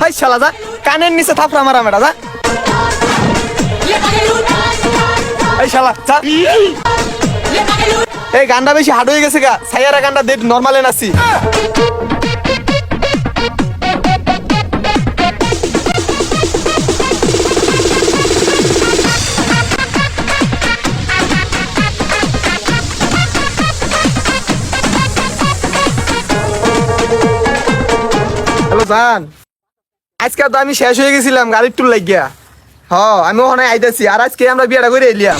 ভাই শালা যা। কানের নিচে থাপড়া মারা মেটা যা। এই শালা যা। এই গান্ডা বেশি হাড হয়ে গেছে গা। সাইয়ারা গান্ডা দে নর্মালে নাচি। আজকে তো আমি শেষ হয়ে গেছিলাম, গাড়ির টুল লাগিয়া। হ আমি ওখানে আইতেছি, আর আজকে আমরা বিয়েটা করে এলিয়াম।